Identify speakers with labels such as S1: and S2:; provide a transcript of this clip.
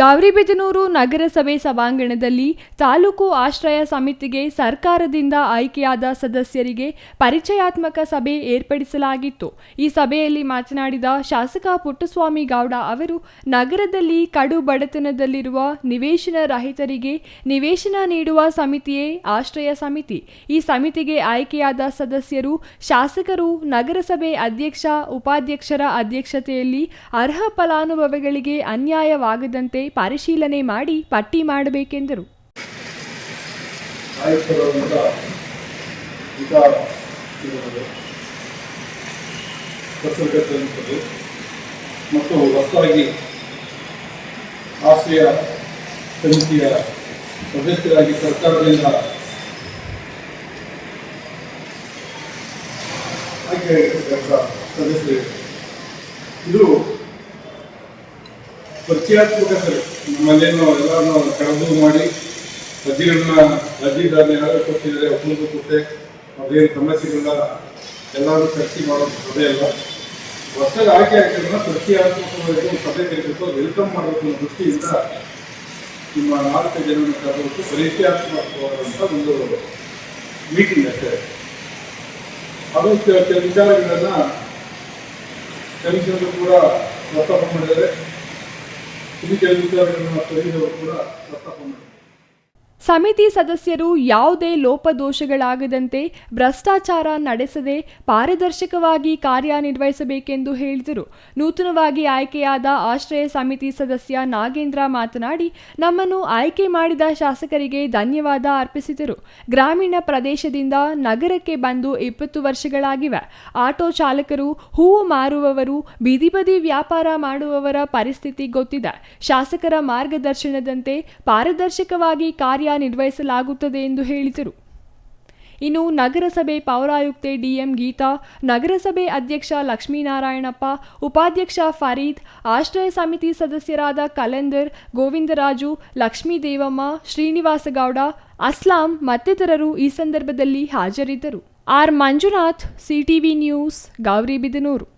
S1: ಗೌರಿಬಿದನೂರು ನಗರಸಭೆ ಸಭಾಂಗಣದಲ್ಲಿ ತಾಲೂಕು ಆಶ್ರಯ ಸಮಿತಿಗೆ ಸರ್ಕಾರದಿಂದ ಆಯ್ಕೆಯಾದ ಸದಸ್ಯರಿಗೆ ಪರಿಚಯಾತ್ಮಕ ಸಭೆ ಏರ್ಪಡಿಸಲಾಗಿತ್ತು. ಈ ಸಭೆಯಲ್ಲಿ ಮಾತನಾಡಿದ ಶಾಸಕ ಪುಟ್ಟಸ್ವಾಮಿ ಗೌಡ ಅವರು, ನಗರದಲ್ಲಿ ಕಡು ಬಡತನದಲ್ಲಿರುವ ನಿವೇಶನ ರಹಿತರಿಗೆ ನಿವೇಶನ ನೀಡುವ ಸಮಿತಿಯೇ ಆಶ್ರಯ ಸಮಿತಿ. ಈ ಸಮಿತಿಗೆ ಆಯ್ಕೆಯಾದ ಸದಸ್ಯರು ಶಾಸಕರು, ನಗರಸಭೆ ಅಧ್ಯಕ್ಷ, ಉಪಾಧ್ಯಕ್ಷರ ಅಧ್ಯಕ್ಷತೆಯಲ್ಲಿ ಅರ್ಹ ಫಲಾನುಭವಿಗಳಿಗೆ ಅನ್ಯಾಯವಾಗದಂತೆ ಪರಿಶೀಲನೆ ಮಾಡಿ ಪಟ್ಟಿ ಮಾಡಬೇಕೆಂದರು.
S2: ಮತ್ತು ಹೊಸದಾಗಿ ಆಶ್ರಯ ಸಮಿತಿಯ ಸದಸ್ಯರಾಗಿ ಸರ್ಕಾರದಿಂದ ಆಯ್ಕೆ ಸದಸ್ಯರು. ಇದು ಪರಿಚಯಾತ್ಮಕ ಸರಿ. ನಮ್ಮಲ್ಲೇನು ಎಲ್ಲರನ್ನು ಕರೆದು ಮಾಡಿ ಅರ್ಜಿಗಳನ್ನ ಅರ್ಜಿದಾರನ ಯಾರು ಕೊಟ್ಟಿದ್ದಾರೆ ಒಬ್ಬನಿಗೂ ಕೊಟ್ಟೆ ಅದೇನು ಸಮಸ್ಯೆಗಳನ್ನ ಎಲ್ಲರೂ ಚರ್ಚೆ ಮಾಡೋದು ಸಭೆ ಅಲ್ಲ. ಹೊಸದಾಗಿ ಆಯ್ಕೆ ಹಾಕಿದ್ರೆ ಪರಿಚಯಾತ್ಮಕವಾಗಿ ಸಭೆ ಕರೀಬೇಕು ವೆಲ್ಕಮ್ ಮಾಡಬೇಕು ಅನ್ನೋ ದೃಷ್ಟಿಯಿಂದ ನಿಮ್ಮ ನಾಲ್ಕು ಜನರನ್ನು ಕರೆದು ಪರಿಚಯಾತ್ಮಕವಾದಂಥ ಒಂದು ಮೀಟಿಂಗ್ ಅಷ್ಟೇ. ಅದು ಕೆಲ ವಿಚಾರಗಳನ್ನ ಕೂಡ ಪ್ರಸ್ತಾಪ ಇನ್ನು ಅಧಿಕಾರಿಗಳನ್ನ ಪರಿಹರಿಸಲು ಕೂಡ ಪ್ರಸ್ತಾಪ
S1: ಸಮಿತಿ ಸದಸ್ಯರು ಯಾವುದೇ ಲೋಪದೋಷಗಳಾಗದಂತೆ ಭ್ರಷ್ಟಾಚಾರ ನಡೆಸದೆ ಪಾರದರ್ಶಕವಾಗಿ ಕಾರ್ಯನಿರ್ವಹಿಸಬೇಕೆಂದು ಹೇಳಿದರು. ನೂತನವಾಗಿ ಆಯ್ಕೆಯಾದ ಆಶ್ರಯ ಸಮಿತಿ ಸದಸ್ಯ ನಾಗೇಂದ್ರ ಮಾತನಾಡಿ, ನಮ್ಮನ್ನು ಆಯ್ಕೆ ಮಾಡಿದ ಶಾಸಕರಿಗೆ ಧನ್ಯವಾದ ಅರ್ಪಿಸಿದರು. ಗ್ರಾಮೀಣ ಪ್ರದೇಶದಿಂದ ನಗರಕ್ಕೆ ಬಂದು ಇಪ್ಪತ್ತು ವರ್ಷಗಳಾಗಿವೆ. ಆಟೋ ಚಾಲಕರು, ಹೂವು ಮಾರುವವರು, ಬೀದಿ ಬದಿ ವ್ಯಾಪಾರ ಮಾಡುವವರ ಪರಿಸ್ಥಿತಿ ಗೊತ್ತಿದೆ. ಶಾಸಕರ ಮಾರ್ಗದರ್ಶನದಂತೆ ಪಾರದರ್ಶಕವಾಗಿ ಕಾರ್ಯನಿರ್ವಹಿಸಲಾಗುತ್ತದೆ ಎಂದು ಹೇಳಿದರು. ಇನ್ನು ನಗರಸಭೆ ಪೌರಾಯುಕ್ತೆ ಡಿಎಂ ಗೀತಾ, ನಗರಸಭೆ ಅಧ್ಯಕ್ಷ ಲಕ್ಷ್ಮೀನಾರಾಯಣಪ್ಪ, ಉಪಾಧ್ಯಕ್ಷ ಫರೀದ್, ಆಶ್ರಯ ಸಮಿತಿ ಸದಸ್ಯರಾದ ಕಲೆಂದರ್, ಗೋವಿಂದರಾಜು ಲಕ್ಷ್ಮೀ ದೇವಮ್ಮ ಶ್ರೀನಿವಾಸಗೌಡ, ಅಸ್ಲಾಂ ಮತ್ತಿತರರು ಈ ಸಂದರ್ಭದಲ್ಲಿ ಹಾಜರಿದ್ದರು. R Manjunath, CTV news Gauribidanur